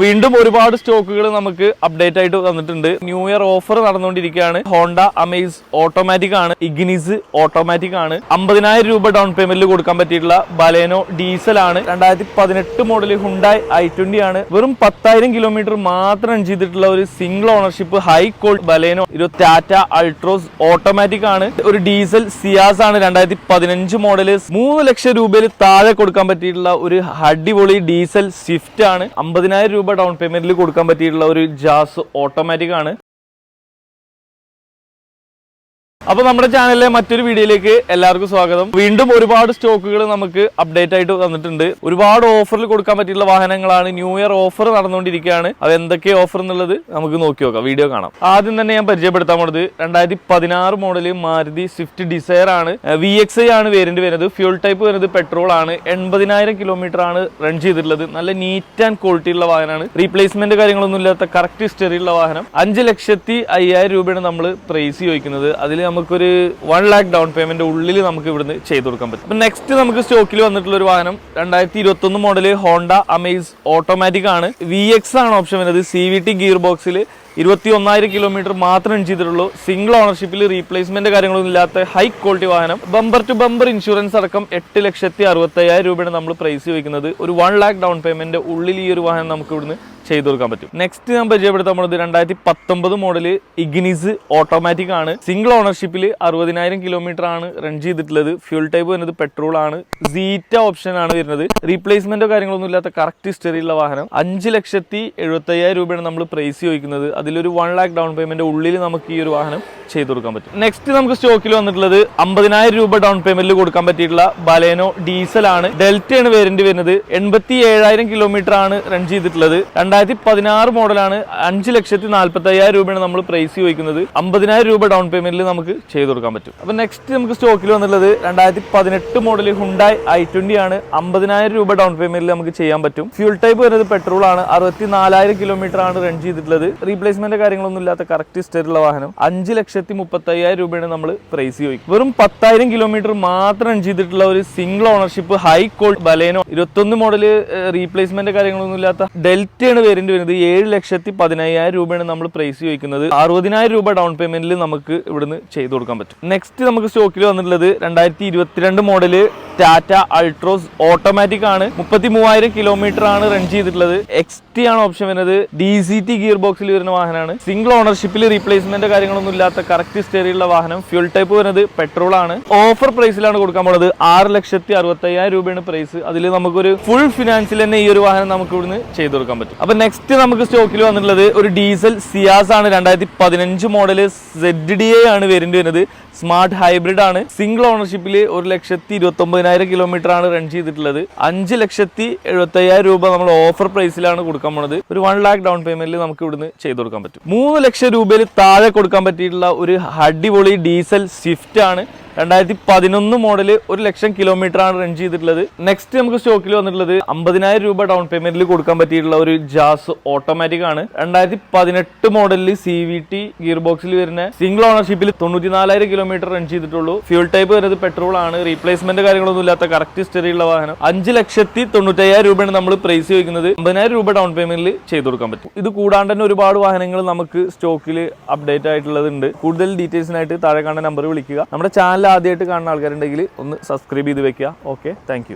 വീണ്ടും ഒരുപാട് സ്റ്റോക്കുകൾ നമുക്ക് അപ്ഡേറ്റ് ആയിട്ട് വന്നിട്ടുണ്ട്. ന്യൂ ഇയർ ഓഫർ നടന്നുകൊണ്ടിരിക്കുകയാണ്. ഹോണ്ട അമേസ് ഓട്ടോമാറ്റിക് ആണ്. ഇഗ്നിസ് ഓട്ടോമാറ്റിക് ആണ്. അമ്പതിനായിരം രൂപ ഡൗൺ പേയ്മെന്റിൽ കൊടുക്കാൻ പറ്റിയിട്ടുള്ള ബലേനോ ഡീസൽ ആണ്. രണ്ടായിരത്തി പതിനെട്ട് മോഡൽ ഹുണ്ടായി ഐ ട്വന്റി ആണ്. വെറും പത്തായിരം കിലോമീറ്റർ മാത്രം റൺ ചെയ്തിട്ടുള്ള ഒരു സിംഗിൾ ഓണർഷിപ്പ് ഹൈ കോൾഡ് ബലേനോ ഒരു ടാറ്റ അൾട്രോസ് ഓട്ടോമാറ്റിക് ആണ്. ഒരു ഡീസൽ സിയാസ് ആണ്. രണ്ടായിരത്തി പതിനഞ്ച് മോഡൽ മൂന്ന് ലക്ഷം രൂപയിൽ താഴെ കൊടുക്കാൻ പറ്റിയിട്ടുള്ള ഒരു അടിപൊളി ഡീസൽ സ്വിഫ്റ്റ് ആണ്. അമ്പതിനായിരം രൂപ ഡൗൺ പേയ്മെന്റിൽ കൊടുക്കാൻ പറ്റിയിട്ടുള്ള ഒരു ജാസ് ഓട്ടോമാറ്റിക് ആണ്. അപ്പൊ നമ്മുടെ ചാനലിലെ മറ്റൊരു വീഡിയോയിലേക്ക് എല്ലാവർക്കും സ്വാഗതം. വീണ്ടും ഒരുപാട് സ്റ്റോക്കുകൾ നമുക്ക് അപ്ഡേറ്റ് ആയിട്ട് തന്നിട്ടുണ്ട് ഒരുപാട് ഓഫറിൽ കൊടുക്കാൻ പറ്റിയുള്ള വാഹനങ്ങളാണ് ന്യൂ ഇയർ ഓഫർ നടന്നുകൊണ്ടിരിക്കുകയാണ്. അത് എന്തൊക്കെ ഓഫർ എന്നുള്ളത് നമുക്ക് നോക്കി നോക്കാം. വീഡിയോ കാണാം. ആദ്യം തന്നെ ഞാൻ പരിചയപ്പെടുത്താൻ പോണത് രണ്ടായിരത്തി പതിനാറ് മോഡൽ മാരുതി സ്വിഫ്റ്റ് ഡിസയർ ആണ്. വി എക്സ് ഐ ആണ് വേരിയന്റ് വരുന്നത്. ഫ്യൂൾ ടൈപ്പ് വരുന്നത് പെട്രോൾ ആണ്. എൺപതിനായിരം കിലോമീറ്റർ ആണ് റൺ ചെയ്തിട്ടുള്ളത്. നല്ല നീറ്റ് ആൻഡ് ക്വാളിറ്റി ഉള്ള വാഹനമാണ്. റീപ്ലേസ്മെന്റ് കാര്യങ്ങളൊന്നും ഇല്ലാത്ത കറക്റ്റ് ഹിസ്റ്ററി ഉള്ള വാഹനം. അഞ്ച് ലക്ഷത്തി അയ്യായിരം രൂപയാണ് നമ്മൾ പ്രൈസ് ചോദിക്കുന്നത്. അതിൽ നമുക്കൊരു വൺ ലാക്ക് ഡൗൺ പേയ്മെന്റ് ഉള്ളിൽ നമുക്ക് ഇവിടുന്ന് ചെയ്തു കൊടുക്കാൻ പറ്റും. അപ്പൊ നെക്സ്റ്റ് നമുക്ക് സ്റ്റോക്കിൽ വന്നിട്ടുള്ള ഒരു വാഹനം രണ്ടായിരത്തി ഇരുപത്തൊന്ന് മോഡൽ ഹോണ്ട അമേസ് ഓട്ടോമാറ്റിക് ആണ്. വി എക്സ് ആണ് ഓപ്ഷൻ വരുന്നത്. സി വി ടി ഗിയർ ബോക്സിൽ ഇരുപത്തി ഒന്നായിരം കിലോമീറ്റർ മാത്രം ചെയ്തിട്ടുള്ളൂ സിംഗിൾ ഓണർഷിപ്പിൽ റീപ്ലേസ്മെന്റ് കാര്യങ്ങളൊന്നും ഇല്ലാത്ത ഹൈ ക്വാളിറ്റി വാഹനം. ബമ്പർ ടു ബമ്പർ ഇൻഷുറൻസ് അടക്കം എട്ട് ലക്ഷത്തി അറുപത്തയ്യായിരം രൂപയാണ് നമ്മൾ പ്രൈസ് ചോദിക്കുന്നത് ഒരു വൺ ലാക്ക് ഡൗൺ പേയ്മെന്റ് ഉള്ളിൽ ഈ ഒരു വാഹനം നമുക്ക് ഇവിടുന്ന് ചെയ്തു കൊടുക്കാൻ പറ്റും. നെക്സ്റ്റ് ഞാൻ പരിചയപ്പെടുത്താൻ പോകുന്നത് രണ്ടായിരത്തി പത്തൊമ്പത് മോഡൽ ഇഗ്നിസ് ഓട്ടോമാറ്റിക് ആണ് സിംഗിൾ ഓണർഷിപ്പിൽ അറുപതിനായിരം കിലോമീറ്റർ ആണ് റൺ ചെയ്തിട്ടുള്ളത്. ഫ്യൂൾ ടൈപ്പ് വരുന്നത് പെട്രോൾ ആണ്. സീറ്റ ഓപ്ഷൻ ആണ് വരുന്നത്. റീപ്ലേസ്മെന്റോ കാര്യങ്ങളൊന്നും ഇല്ലാത്ത കറക്റ്റ് ഹിസ്റ്ററി ഉള്ള വാഹനം. അഞ്ച് ലക്ഷത്തി എഴുപത്തയ്യായിരം രൂപയാണ് നമ്മൾ പ്രൈസ് ചോദിക്കുന്നത്. അതിലൊരു വൺ ലാക്ക് ഡൗൺ പേയ്മെന്റ് ഉള്ളിൽ നമുക്ക് ഈ ഒരു വാഹനം ചെയ്തു കൊടുക്കാൻ പറ്റും. നെക്സ്റ്റ് നമുക്ക് സ്റ്റോക്കിൽ വന്നിട്ടുള്ളത് അമ്പതിനായിരം രൂപ ഡൗൺ പേയ്മെന്റിൽ കൊടുക്കാൻ പറ്റിയിട്ടുള്ള ബലേനോ ഡീസൽ ആണ്. ഡെൽറ്റയാണ് വേരിയന്റ് വരുന്നത്. എൺപത്തി ഏഴായിരം കിലോമീറ്റർ ആണ് റൺ ചെയ്തിട്ടുള്ളത്. രണ്ടായിരത്തി പതിനാറ് മോഡലാണ് അഞ്ച് ലക്ഷത്തി നാല്പത്തി അയ്യായിരം രൂപയാണ് നമ്മൾ പ്രൈസ് ചോദിക്കുന്നത്. അമ്പതിനായിരം രൂപ ഡൗൺ പേയ്മെന്റിൽ നമുക്ക് ചെയ്തു കൊടുക്കാൻ പറ്റും. അപ്പൊ നെക്സ്റ്റ് നമുക്ക് സ്റ്റോക്കിൽ വന്നിട്ടുള്ളത് രണ്ടായിരത്തി പതിനെട്ട് മോഡൽ ഹുണ്ടായി ഐ ട്വന്റി ആണ്. അമ്പതിനായിരം രൂപ ഡൗൺ പേയ്മെന്റിൽ നമുക്ക് ചെയ്യാൻ പറ്റും. ഫ്യൂൾ ടൈപ്പ് വരുന്നത് പെട്രോൾ ആണ്. അറുപത്തി നാലായിരം കിലോമീറ്റർ ആണ് റൺ ചെയ്തിട്ടുള്ളത്. റീപ്ലേസ്മെന്റ് കാര്യങ്ങളൊന്നും ഇല്ലാത്ത കറക്റ്റ് സ്റ്റേറ്റുള്ള വാഹനം. അഞ്ച് ലക്ഷത്തി മുപ്പത്തി അയ്യായിരം രൂപയാണ് നമ്മൾ പ്രൈസ് ചോദിക്കും വെറും പത്തായിരം കിലോമീറ്റർ മാത്രം റൺ ചെയ്തിട്ടുള്ള ഒരു single ownership high call Baleno. ഇരുപത്തൊന്ന് മോഡൽ റീപ്ലേസ്മെന്റ് കാര്യങ്ങളൊന്നും ഇല്ലാത്ത ഡെൽറ്റയാണ് വേരിയന്റ് വരുന്നത് ഏഴ് ലക്ഷത്തി പതിനയ്യായിരം രൂപയാണ് നമ്മൾ പ്രൈസ് ചോദിക്കുന്നത്. അറുപതിനായിരം രൂപ ഡൗൺ പേയ്മെന്റിൽ നമുക്ക് ഇവിടുന്ന് ചെയ്തു കൊടുക്കാൻ പറ്റും. നെക്സ്റ്റ് നമുക്ക് സ്റ്റോക്കിൽ വന്നിട്ടുള്ളത് രണ്ടായിരത്തി ഇരുപത്തിരണ്ട് മോഡൽ ടാറ്റ അൾട്രോസ് ഓട്ടോമാറ്റിക് ആണ്. മുപ്പത്തി മൂവായിരം കിലോമീറ്റർ ആണ് റൺ ചെയ്തിട്ടുള്ളത്. എക്സ് ടി ആണ് ഓപ്ഷൻ വരുന്നത്. ഡി സി ടി ഗിയർ ബോക്സിൽ വരുന്ന വാഹനമാണ്. സിംഗിൾ ഓണർഷിപ്പിൽ റീപ്ലേസ്മെന്റ് കാര്യങ്ങളൊന്നും ഇല്ലാത്ത കറക്റ്റ് സ്റ്റേറിയുള്ള വാഹനം. ഫ്യൂൽ ടൈപ്പ് വരുന്നത് പെട്രോൾ ആണ്. ഓഫർ പ്രൈസിലാണ് കൊടുക്കാൻ പോണത്. ആറ് ലക്ഷത്തി അറുപത്തി അയ്യായിരം രൂപയാണ് പ്രൈസ് അതിൽ നമുക്കൊരു ഫുൾ ഫിനാൻസിൽ തന്നെ ഈ ഒരു വാഹനം നമുക്ക് ഇവിടുന്ന് ചെയ്തു കൊടുക്കാൻ പറ്റും. അപ്പൊ നെക്സ്റ്റ് നമുക്ക് സ്റ്റോക്കിൽ വന്നിട്ടുള്ളത് ഒരു ഡീസൽ സിയാസ് ആണ്. രണ്ടായിരത്തി പതിനഞ്ച് മോഡൽ സെഡ് ഡി എ ആണ് വേരിയന്റ് വരുന്നത്. സ്മാർട്ട് ഹൈബ്രിഡ് ആണ്. സിംഗിൾ ഓണർഷിപ്പിൽ ഒരു ലക്ഷത്തി ഇരുപത്തി ഒമ്പതിനായിരം കിലോമീറ്റർ ആണ് റൺ ചെയ്തിട്ടുള്ളത്. അഞ്ച് ലക്ഷത്തി എഴുപത്തി അയ്യായിരം രൂപ നമ്മൾ ഓഫർ പ്രൈസിലാണ് കൊടുക്കാൻ പോണത്. ഒരു വൺ ലാക്ക് ഡൗൺ പേയ്മെന്റിൽ നമുക്ക് ഇവിടുന്ന് ചെയ്ത് കൊടുക്കാൻ പറ്റും. മൂന്ന് ലക്ഷം രൂപയിൽ താഴെ കൊടുക്കാൻ പറ്റിയിട്ടുള്ള ഒരു അടിപൊളി ഡീസൽ സ്വിഫ്റ്റ് ആണ് രണ്ടായിരത്തി പതിനൊന്ന് മോഡൽ ഒരു ലക്ഷം കിലോമീറ്റർ ആണ് റൺ ചെയ്തിട്ടുള്ളത്. നെക്സ്റ്റ് നമുക്ക് സ്റ്റോക്കിൽ വന്നിട്ടുള്ളത് അമ്പതിനായിരം രൂപ ഡൗൺ പേയ്മെന്റിൽ കൊടുക്കാൻ പറ്റിയിട്ടുള്ള ഒരു ജാസ് ഓട്ടോമാറ്റിക് ആണ്. രണ്ടായിരത്തി പതിനെട്ട് മോഡലിൽ സി വി ടി ഗിയർ ബോക്സിൽ വരുന്ന സിംഗിൾ ഓണർഷിപ്പിൽ തൊണ്ണൂറ്റിനാലായിരം കിലോമീറ്റർ റൺ ചെയ്തിട്ടുള്ളൂ. ഫ്യൂൾ ടൈപ്പ് വരുന്നത് പെട്രോൾ ആണ്. റീപ്ലേസ്മെന്റ് കാര്യങ്ങളൊന്നും ഇല്ലാത്ത കറക്റ്റ് ഉള്ള വാഹനം. അഞ്ച് ലക്ഷത്തി തൊണ്ണൂറ്റയ്യായിരം രൂപയാണ് നമ്മൾ പ്രൈസ് ചോദിക്കുന്നത്. അമ്പതിനായിരം രൂപ ഡൗൺ പേയ്മെന്റിൽ ചെയ്തു കൊടുക്കാൻ പറ്റും. ഇത് കൂടാണ്ട് തന്നെ ഒരുപാട് വാഹനങ്ങൾ നമുക്ക് സ്റ്റോക്കിൽ അപ്ഡേറ്റ് ആയിട്ടുള്ളതുണ്ട്. കൂടുതൽ ഡീറ്റെയിൽസിനായിട്ട് താഴെ കാണുന്ന നമ്പർ വിളിക്കുക. നമ്മുടെ ചാനൽ ആദ്യമായിട്ട് കാണുന്ന ആൾക്കാരുണ്ടെങ്കിൽ ഒന്ന് സബ്സ്ക്രൈബ് ചെയ്ത് വെക്കുക. Okay thank